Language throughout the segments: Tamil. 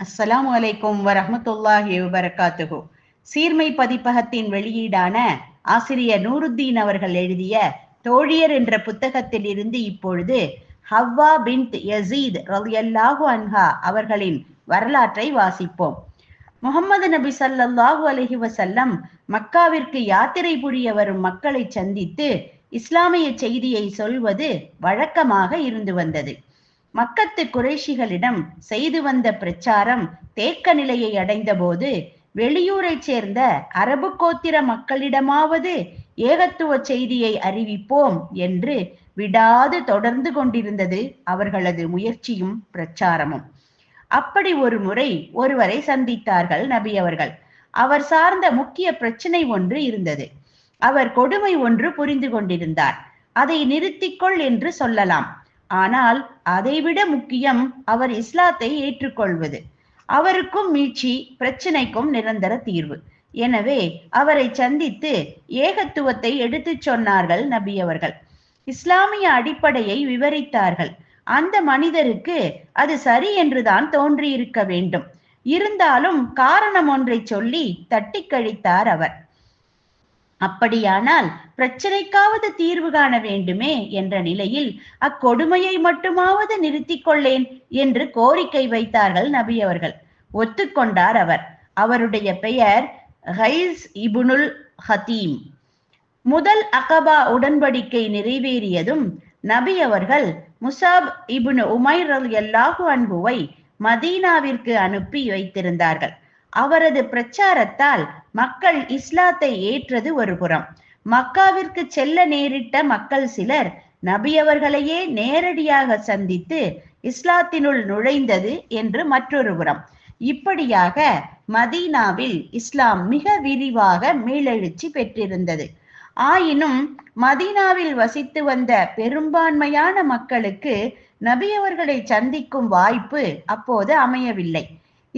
அஸ்ஸலாமு அலைக்கும் வரமத்துல்லாஹி வபரகாத்துஹு. சீர்மை பதிப்பகத்தின் வெளியீடான ஆசிரியர் நூருத்தீன் அவர்கள் எழுதிய தோழியர் என்ற புத்தகத்தில் இருந்து இப்பொழுது ஹவ்வா பின்த் யசீத் ரலியல்லாஹு அன்ஹா அவர்களின் வரலாற்றை வாசிப்போம். முகமது நபி சல்லாஹு அலஹி வசல்லம் மக்காவிற்கு யாத்திரை புரிய வரும் மக்களை சந்தித்து இஸ்லாமிய செய்தியை சொல்வது வழக்கமாக இருந்து வந்தது. மக்கத்து குறைஷிகளிடம் செய்து வந்த பிரச்சாரம் தேக்க நிலையை அடைந்தபோது வெளியூரைச் சேர்ந்த அரபு கோத்திர மக்களிடமாவது ஏகத்துவ செய்தியை அறிவிப்போம் என்று விடாது தொடர்ந்து கொண்டிருந்தது அவர்களது முயற்சியும் பிரச்சாரமும். அப்படி ஒரு முறை ஒருவரை சந்தித்தார்கள் நபி அவர்கள். அவர் சார்ந்த முக்கிய பிரச்சனை ஒன்று இருந்தது. அவர் கொடுமை ஒன்று புரிந்து கொண்டிருந்தார். அதை நிறுத்திக்கொள் என்று சொல்லலாம். ஆனால் அதைவிட முக்கியம் அவர் இஸ்லாத்தை ஏற்றுக்கொள்வது. அவருக்கும் மீட்சி பிரச்சனைக்கும் நிரந்தர தீர்வு. எனவே அவரை சந்தித்து ஏகத்துவத்தை எடுத்துச் சொன்னார்கள் நபி அவர்கள். இஸ்லாமிய அடிப்படையை விவரித்தார்கள். அந்த மனிதருக்கு அது சரி என்றுதான் தோன்றியிருக்க வேண்டும். இருந்தாலும் காரணம் ஒன்றை சொல்லி தட்டி கழித்தார் அவர். அப்படியானால் பிரச்சனைக்காவது தீர்வு காண வேண்டுமே என்ற நிலையில் அக்கொடுமையை மட்டுமாவது நிறுத்திக் கொள்ளேன் என்று கோரிக்கை வைத்தார்கள் நபி அவர்கள். ஒத்துக்கொண்டார் அவர். அவருடைய பெயர் ஹைஸ் இபுனுல் ஹதீம். முதல் அகபா உடன்படிக்கை நிறைவேறியதும் நபி அவர்கள் முசாப் இபுனு உமைர் அல் எல்லாஹு அன்புவை மதீனாவிற்கு அனுப்பி வைத்திருந்தார்கள். அவரது பிரச்சாரத்தால் மக்கள் இஸ்லாத்தை ஏற்றது ஒரு புறம். மக்காவிற்கு செல்ல நேரிட்ட மக்கள் சிலர் நபி அவர்களையே நேரடியாக சந்தித்து இஸ்லாத்தினுள் நுழைந்தது என்று மற்றொரு புறம். இப்படியாக மதீனாவில் இஸ்லாம் மிக விரிவாக மீளெழுச்சி பெற்றிருந்தது. ஆயினும் மதீனாவில் வசித்து வந்த பெரும்பான்மையான மக்களுக்கு நபியவர்களை சந்திக்கும் வாய்ப்பு அப்போது அமையவில்லை.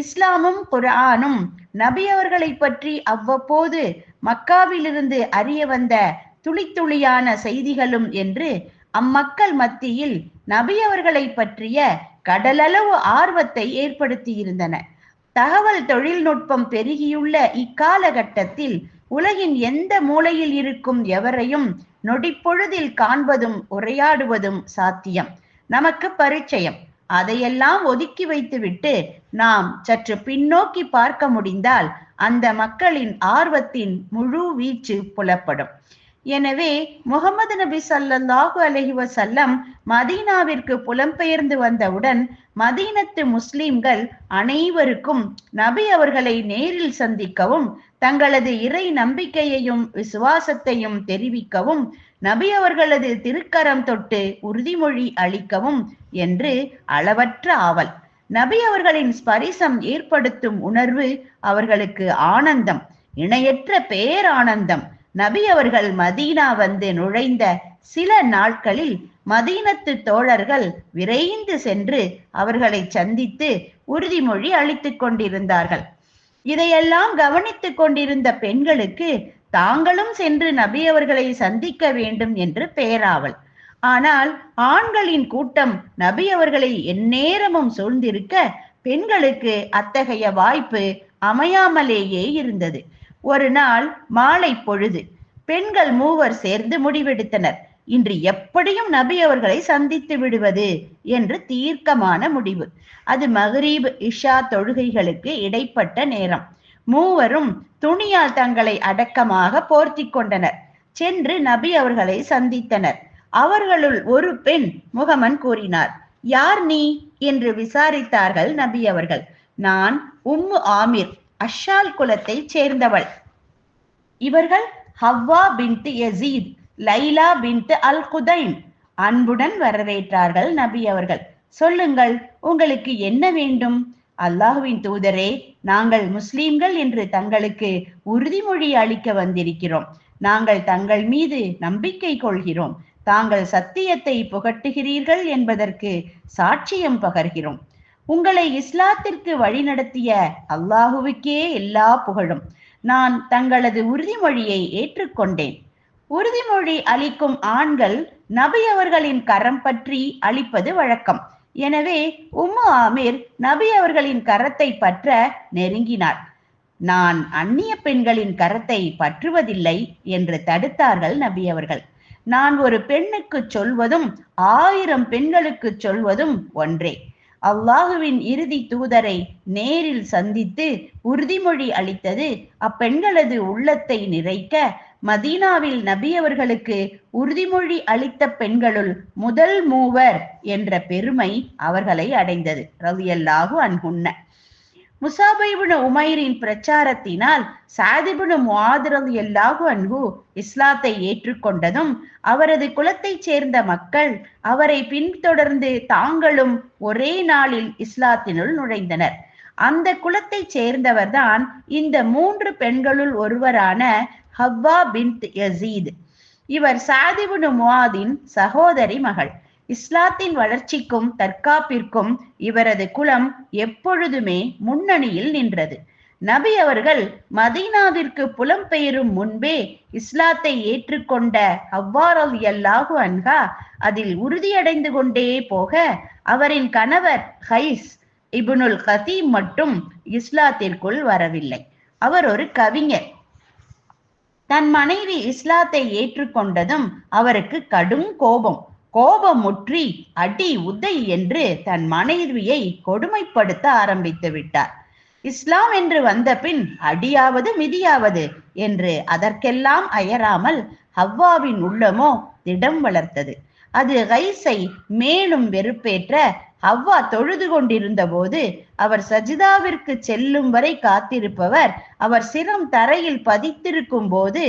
இஸ்லாமும் குரானும் நபி அவர்களை பற்றி அவ்வப்போது மக்காவிலிருந்து அறிய வந்த துளி துளியான செய்திகளும் என்று அம்மக்கள் மத்தியில் நபி அவர்களை பற்றிய கடலளவு ஆர்வத்தை ஏற்படுத்தியிருந்தன. தகவல் தொழில்நுட்பம் பெருகியுள்ள இக்காலகட்டத்தில் உலகின் எந்த மூலையில் இருக்கும் எவரையும் நொடிப்பொழுதில் காண்பதும் உரையாடுவதும் சாத்தியம். நமக்கு பரிச்சயம். அதையெல்லாம் ஒதுக்கி வைத்துவிட்டு நாம் சற்று பின்னோக்கி பார்க்க முடிந்தால் அந்த மக்களின் ஆர்வத்தின் முழு வீச்சு புலப்படும். எனவே முகமது நபி சல்லல்லாஹு அலஹி வசல்லம் மதீனாவிற்கு புலம்பெயர்ந்து வந்தவுடன் மதீனத்து முஸ்லிம்கள் அனைவருக்கும் நபி அவர்களை நேரில் சந்திக்கவும் தங்களது இறை நம்பிக்கையையும் விசுவாசத்தையும் தெரிவிக்கவும் நபி அவர்களது திருக்கரம் தொட்டு உறுதிமொழி அளிக்கவும் என்று அளவற்ற ஆவல். நபி அவர்களின் ஸ்பரிசம் ஏற்படுத்தும் உணர்வு அவர்களுக்கு ஆனந்தம் இணையற்ற பேரானந்தம் நபி அவர்கள் மதீனா வந்து நுழைந்த சில நாட்களில் மதீனத்து தோழர்கள் விரைந்து சென்று அவர்களை சந்தித்து உறுதிமொழி அளித்துக் கொண்டிருந்தார்கள். இதையெல்லாம் கவனித்துக் கொண்டிருந்த பெண்களுக்கு தாங்களும் சென்று நபி அவர்களை சந்திக்க வேண்டும் என்று பெயராவல் ஆனால் ஆண்களின் கூட்டம் நபி அவர்களை எந்நேரமும் சூழ்ந்திருக்க பெண்களுக்கு அத்தகைய வாய்ப்பு அமையாமலேயே இருந்தது. ஒரு நாள் மாலை பொழுது பெண்கள் மூவர் சேர்ந்து முடிவெடுத்தனர். இன்று எப்படியும் நபி அவர்களை சந்தித்து விடுவது என்று தீர்க்கமான முடிவு. அது மகரீப் இஷா தொழுகைகளுக்கு இடைப்பட்ட நேரம். மூவரும் துணியால் தங்களை அடக்கமாக போர்த்தி கொண்டனர். சென்று நபி அவர்களை சந்தித்தனர். அவர்களுள் ஒரு பெண் முகமன் கூறினார் யார் நீ? என்று விசாரித்தார்கள் நபி அவர்கள். நான் உம்மு ஆமிர். அஷால் குலத்தை சேர்ந்தவள். இவர்கள் ஹவ்வா பின்ட்டு யசீத் லைலா பின்ட்டு அல் குதைம் அன்புடன் வரவேற்றார்கள் நபி அவர்கள். சொல்லுங்கள் உங்களுக்கு என்ன வேண்டும்? அல்லாஹுவின் தூதரே நாங்கள் முஸ்லீம்கள் என்று தங்களுக்கு உறுதிமொழி அளிக்க வந்திருக்கிறோம். நாங்கள் தங்கள் மீது நம்பிக்கை கொள்கிறோம். தாங்கள் சத்தியத்தை புகட்டுகிறீர்கள் என்பதற்கு சாட்சியம் பகர்கிறோம். உங்களை இஸ்லாத்திற்கு வழிநடத்திய அல்லாஹுவுக்கே எல்லா புகழும். நான் தங்களது உறுதிமொழியை ஏற்றுக்கொண்டேன். உறுதிமொழி அளிக்கும் ஆண்கள் நபி அவர்களின் கரம் பற்றி அளிப்பது வழக்கம். எனவே உம்மு ஆமீர் நபி அவர்களின் கரத்தை பற்ற நெருங்கினார். நான் அந்நிய பெண்களின் கரத்தை பற்றுவதில்லை என்று தடுத்தார்கள் நபி அவர்கள். நான் ஒரு பெண்ணுக்கு சொல்வதும் ஆயிரம் பெண்களுக்கு சொல்வதும் ஒன்றே. அல்லாஹுவின் இறுதி தூதரை நேரில் சந்தித்து உறுதிமொழி அளித்தது. அப்பெண்களது உள்ளத்தை நிறைக்க மதீனாவில் நபி அவர்களுக்கு உறுதிமொழி அளித்த பெண்களுள் முதல் மூவர் என்ற பெருமை அவர்களை அடைந்தது. ரவியல்லாகு அன்ஹுன்ன. முசாபைபுன உமைரின் பிரச்சாரத்தினால் சாதிபுன முஆதிரல் எல்லாகு அன்பு இஸ்லாத்தை ஏற்றுக்கொண்டதும் அவரது குலத்தைச் சேர்ந்த மக்கள் அவரை பின்தொடர்ந்து தாங்களும் ஒரே நாளில் இஸ்லாத்தினுள் நுழைந்தனர். அந்த குலத்தைச் சேர்ந்தவர்தான் இந்த மூன்று பெண்களுள் ஒருவரான ஹவ்வா பின் யசீத். இவர் சாதிபுனு முவாதின் சகோதரி மகள். இஸ்லாத்தின் வளர்ச்சிக்கும் தற்காப்பிற்கும் இவரது குலம் எப்பொழுதுமே முன்னணியில் நின்றது. நபி அவர்கள் மதீனாவிற்கு புலம்பெயரும் முன்பே இஸ்லாத்தை ஏற்றுக்கொண்ட அவ்வாறல் எல்லாகு அன்ஹா அதில் உறுதியடைந்து கொண்டே போக அவரின் கணவர் ஹைஸ் இபுனுல் ஹசீம் மட்டும் இஸ்லாத்திற்குள் வரவில்லை. அவர் ஒரு கவிஞர். தன் மனைவி இஸ்லாத்தை ஏற்றுக்கொண்டதும் அவருக்கு கடும் கோபம். கோபமுற்றி அடி உதை என்று தன் மனைவியை கொடுமைப்படுத்த ஆரம்பித்து விட்டார். இஸ்லாம் என்று வந்த பின் அடியாவது மிதியாவது என்று அதற்கெல்லாம் அயராமல் ஹவ்வாவின் உள்ளமோ திடம் வளர்த்தது. அது கைஸை மேலும் வெறுப்பேற்ற ஹவ்வா தொழுது கொண்டிருந்த போது அவர் சஜிதாவிற்கு செல்லும் வரை காத்திருப்பவர் அவர் சிரம் தரையில் பதித்திருக்கும் போது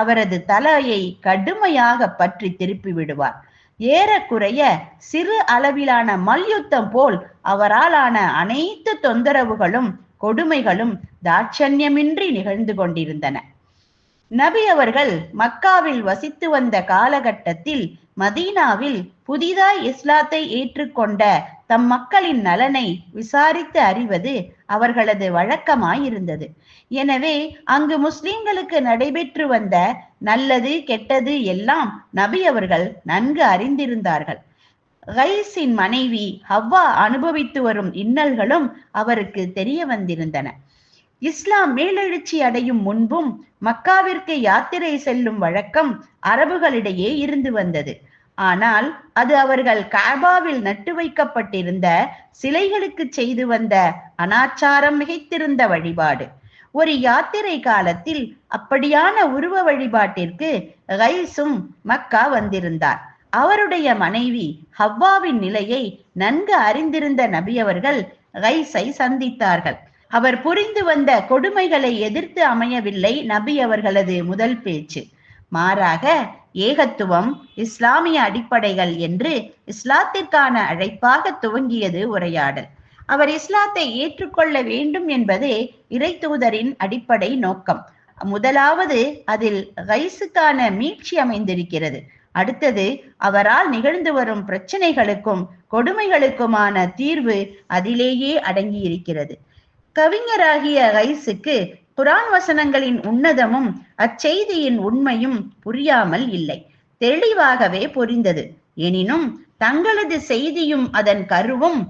அவரது தலையை கடுமையாக பற்றி திருப்பி விடுவார். ஏறக்குறைய சிறு அளவிலான மல்யுத்தம் போல் அவராலான அனைத்து தொந்தரவுகளும் கொடுமைகளும் தாட்சண்யமின்றி நிகழ்ந்து கொண்டிருந்தன. நபி அவர்கள் மக்காவில் வசித்து வந்த காலகட்டத்தில் மதீனாவில் புதிதாய் இஸ்லாத்தை ஏற்றுக்கொண்ட தம் மக்களின் நலனை விசாரித்து அறிவது அவர்களது வழக்கமாயிருந்தது. எனவே அங்கு முஸ்லிம்களுக்கு நடைபெற்று வந்த நல்லது கெட்டது எல்லாம் நபி அவர்கள் நன்கு அறிந்திருந்தார்கள். கைஸின் மனைவி ஹவ்வா அனுபவித்து வரும் இன்னல்களும் அவருக்கு தெரிய வந்திருந்தன. இஸ்லாம் மேலெழுச்சி அடையும் முன்பும் மக்காவிற்கு யாத்திரை செல்லும் வழக்கம் அரபுகளிடையே இருந்து வந்தது. ஆனால் அது அவர்கள் காபாவில் நட்டு வைக்கப்பட்டிருந்த சிலைகளுக்கு செய்து வந்த அனாச்சாரம் மிகைத்திருந்த வழிபாடு. ஒரு யாத்திரை காலத்தில் அப்படியான உருவ வழிபாட்டிற்கு கைஸும் மக்கா வந்திருந்தார். அவருடைய மனைவி ஹவ்வாவின் நிலையை நன்கு அறிந்திருந்த நபி அவர்கள் கைஸை சந்தித்தார்கள். அவர் புரிந்து வந்த கொடுமைகளை எதிர்த்து அமையவில்லை நபி அவர்களது முதல் பேச்சு. மாறாக ஏகத்துவம் இஸ்லாமிய அடிப்படைகள் என்று இஸ்லாத்திற்கான அழைப்பாக துவங்கியது உரையாடல். அவர் இஸ்லாத்தை ஏற்றுக்கொள்ள வேண்டும் என்பதே இறை தூதரின் அடிப்படை நோக்கம். முதலாவது அதில் கைசுக்கான மீட்சி அமைந்திருக்கிறது. அடுத்தது அவரால் நிகழ்ந்து வரும் பிரச்சனைகளுக்கும் கொடுமைகளுக்குமான தீர்வு அதிலேயே அடங்கியிருக்கிறது. கவிஞராகிய கைசுக்கு குரான் வசனங்களின் உன்னதமும் அச்செய்தியின் உண்மையும் புரியாமல் இல்லை. தெளிவாகவே புரிந்தது. எனினும் தங்களது செய்தியும் அதன் கருவும்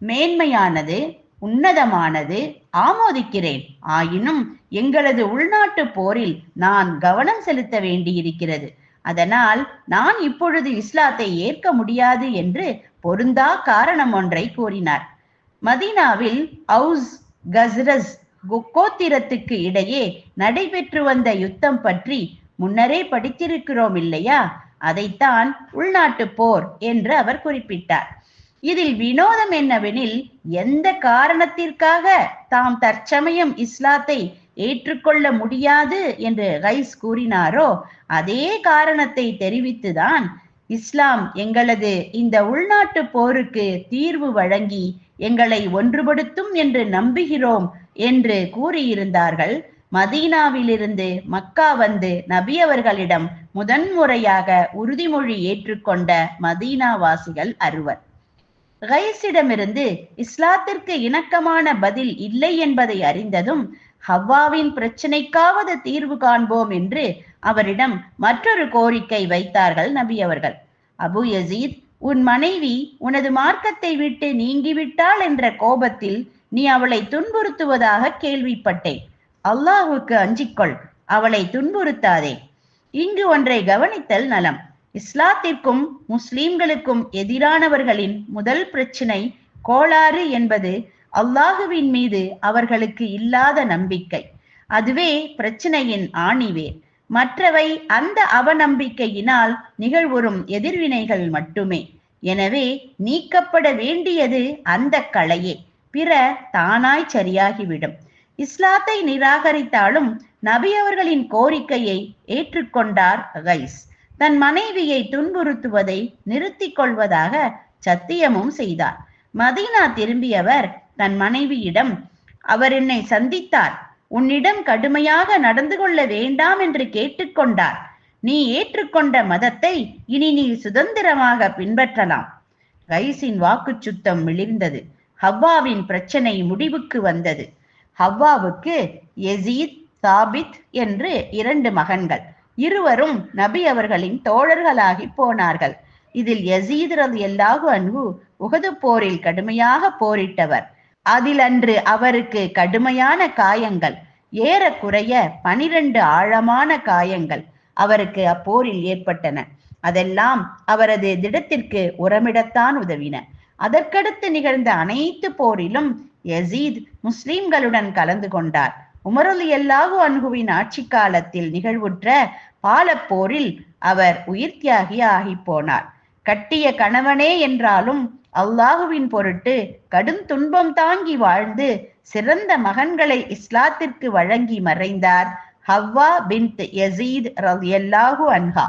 மேன்மையானது உன்னதமானது ஆமோதிக்கிறேன். ஆயினும் எங்களது உள்நாட்டு போரில் நான் கவனம் செலுத்த வேண்டியிருக்கிறது. அதனால் நான் இப்பொழுது இஸ்லாத்தை ஏற்க முடியாது என்று பொருந்தா காரணம் ஒன்றை கூறினார். மதீனாவில் அவுஸ் கஸ்ரஸ் கோத்திரத்துக்கு இடையே நடைபெற்று வந்த யுத்தம் பற்றி முன்னரே படித்திருக்கிறோம் இல்லையா? அதைத்தான் உள்நாட்டு போர் என்று அவர் குறிப்பிட்டார். இதில் வினோதம் என்னவெனில் எந்த காரணத்திற்காக தாம் தற்சமயம் இஸ்லாத்தை ஏற்றுக்கொள்ள முடியாது என்று ரைஸ் கூறினாரோ அதே காரணத்தை தெரிவித்துதான் இஸ்லாம் எங்களது இந்த உள்நாட்டு போருக்கு தீர்வு வழங்கி எங்களை ஒன்றுபடுத்தும் என்று நம்புகிறோம் என்று கூறியிருந்தார்கள். மதீனாவிலிருந்து மக்கா வந்து நபி அவர்களிடம் முதன்முறையாக உறுதிமொழி ஏற்றுக்கொண்ட மதீனாவாசிகள் அறுவர். கைஸிடமிருந்து இஸ்லாத்திற்கு இணக்கமான பதில் இல்லை என்பதை அறிந்ததும் ஹவ்வாவின் பிரச்சனைக்காவது தீர்வு காண்போம் என்று அவரிடம் மற்றொரு கோரிக்கை வைத்தார்கள் நபி அவர்கள். அபு யசீத் உன் மனைவி உனது மார்க்கத்தை விட்டு நீங்கிவிட்டாள் என்ற கோபத்தில் நீ அவளை துன்புறுத்துவதாக கேள்விப்பட்டேன். அல்லாஹுக்கு அஞ்சிக்கொள் அவளை துன்புறுத்தாதே. இங்கு ஒன்றை கவனித்தல் நலம். இஸ்லாத்திற்கும் முஸ்லிம்களுக்கும் எதிரானவர்களின் முதல் பிரச்சினை கோளாறு என்பது அல்லாஹுவின் மீது அவர்களுக்கு இல்லாத நம்பிக்கை. அதுவே பிரச்சனையின் ஆணிவேர். மற்றவை அந்த அவநம்பிக்கையினால் நிகழ்வுறும் எதிர்வினைகள் மட்டுமே. எனவே நீக்கப்பட வேண்டியது அந்த களையே பிற தானாய் சரியாகிவிடும். இஸ்லாத்தை நிராகரித்தாலும் நபி அவர்களின் கோரிக்கையை ஏற்றுக்கொண்டார் கைஸ் தன் மனைவியை துன்புறுத்துவதை நிறுத்திக் கொள்வதாக சத்தியமும் செய்தார். மதீனா திரும்பியவர் தன் மனைவியிடம் அவர் என்னை சந்தித்தார். உன்னிடம் கடுமையாக நடந்து கொள்ள வேண்டாம் என்று கேட்டுக்கொண்டார். நீ ஏற்றுக்கொண்ட மதத்தை இனி நீ சுதந்திரமாக பின்பற்றலாம். கைஸின் வாக்கு சுத்தம் மிளிர்ந்தது. ஹவ்வாவின் பிரச்சனை முடிவுக்கு வந்தது. ஹவ்வாவுக்கு எசீத் சாபித் என்று இரண்டு மகன்கள். இருவரும் நபி அவர்களின் தோழர்களாகி போனார்கள். இதில் யசீத் ரது எல்லாகு அன்பு உகது போரில் கடுமையாக போரிட்டவர். அதில் அன்று அவருக்கு கடுமையான காயங்கள் ஏறக்குறைய பனிரெண்டு ஆழமான காயங்கள் அவருக்கு அப்போரில் ஏற்பட்டன. அதெல்லாம் அவரது திடத்திற்கு உரமிடத்தான் உதவின. அதற்கடுத்து நிகழ்ந்த அனைத்து போரிலும் யசீத் முஸ்லிம்களுடன் கலந்து கொண்டார். உமரலி எல்லாவு அன்குவின் ஆட்சி காலத்தில் நிகழ்வுற்ற பாலப்போரில் அவர் உயிர் தியாகி ஆகி போனார். கட்டிய கணவனே என்றாலும் அல்லாஹுவின் பொருட்டு கடும் துன்பம் தாங்கி வாழ்ந்து சிறந்த மகன்களை இஸ்லாத்திற்கு வழங்கி மறைந்தார் ஹவ்வா பின் யசீத் ரலியல்லாஹு அன்ஹா.